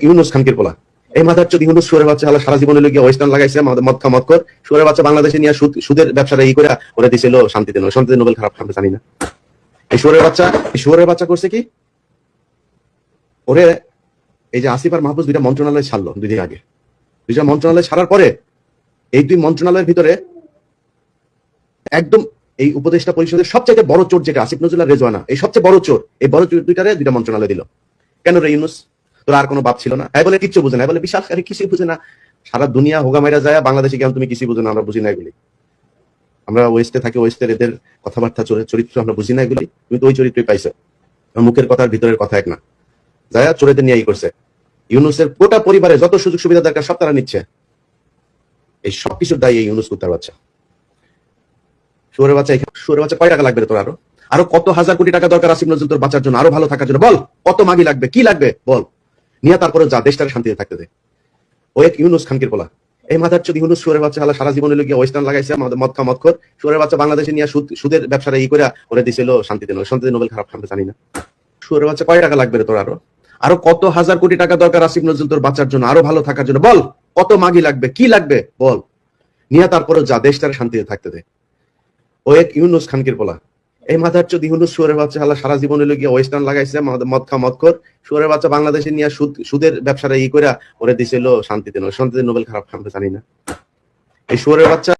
ইউনুস খানকির পোলা এই মাথার চোদ ইউনুস সুরের বাচ্চা হালা সারা জীবনে গিয়ে ওয়েস্টার্ন লাগাইছে আমাদের মদ খা, মদ কর। সুরের বাচ্চা বাংলাদেশে নিয়ে সুদ- সুদের ব্যবসাটা ই করে ওরা দিছিল শান্তিতে নয় শান্তিতে নোবেল খারাপ, আমরা জানি না। এই সুরের বাচ্চা এই সুরের বাচ্চা করছে কি? ওরে, এই যে আসিফ আর মাহফুজ দুইটা মন্ত্রণালয় ছাড়লো দুই দিন আগে। দুইটা মন্ত্রণালয় ছাড়ার পরে এই দুই মন্ত্রণালয়ের ভিতরে একদম এই উপদেষ্টা পরিষদের সবচেয়ে বড় চোর যেটা, আসিফ নজরুল আর রেজওয়ানা, এই সবচেয়ে বড় চোর, এই বড় চোর দুইটারে দুইটা মন্ত্রণালয় দিল। কেন রে ইউনুস? তোর আর কোনো বাপ ছিল না। এই বলে কিচ্ছু বুঝে না। বলে বিশাল আরে কিছুই বুঝে না। সারা দুনিয়া হোগা মাইরা যায়, বাংলাদেশে কেন তুমি কিছুই বুঝো না, আমরা বুঝি না এগুলি। আমরা ওয়েস্টে থাকি ওয়েস্টের এদের কথাবার্তা চোরের চরিত্র আমরা বুঝি না এগুলি। তুমি তো ওই চরিত্রই পাইছো। মুখের কথার ভিতরের কথা এক না। যায় চোরেদের নিয়ে করছে। ইউনুসের গোটা পরিবারে যত সুযোগ সুবিধা দরকার, সব তারা নিচ্ছে। এই সব কিছুর দায়ী এই ইউনুস কুত্তার বাচ্চা। শুয়ারের বাচ্চা এখানে শুয়ারের বাচ্চা কয় টাকা লাগবে তোর আরও? আরও কত হাজার কোটি টাকা দরকার আসিফ নজরুল তোর বাঁচার জন্য? আরও ভালো থাকার জন্য। বল, কত মাগি লাগবে? কি লাগবে? বল। নিয়ে তারপরে যা দেশটাকে শান্তিতে থাকতে দেয় ও এক ইউনুস খানকির পোলা। এই মাথার চোদ ইউনুস সুরের বাচ্চা হালা সারা জীবনে গিয়ে ওয়েস্টার্ন লাগাইছে আমাদের মদ খা, মদ সুরের বাচ্চা বাংলাদেশে নিয়ে সুদ- সুদের ব্যবসাটা ই করে ওরা দিছিল শান্তিতে নয়। শান্তিতে নোবেল খারাপ আমরা জানি না। সুরের বাচ্চা কয় টাকা লাগবে তোর আরও? আরও কত হাজার কোটি টাকা দরকার আসিফ নজরুল তোর বাঁচার জন্য? আরও ভালো থাকার জন্য। বল, কত মাগি লাগবে? কি লাগবে? বল। নিয়ে তারপরে যা দেশটাকে শান্তিতে থাকতে দে। ও এক ইউনুস খানকির পোলা। এই মাথার চোদ ইউনুস সুরের বাচ্চা হালা সারা জীবনে গিয়ে ওয়েস্টার্ন লাগাইছে, মদ খা, মদ কর সুরের বাচ্চা বাংলাদেশে নিয়ে সুদ সুদের ব্যবসাটা ই করে ওরে দিছিল শান্তিতে শান্তিতে নোবেল খারাপ, আমরা জানি না। এই সুরের বাচ্চা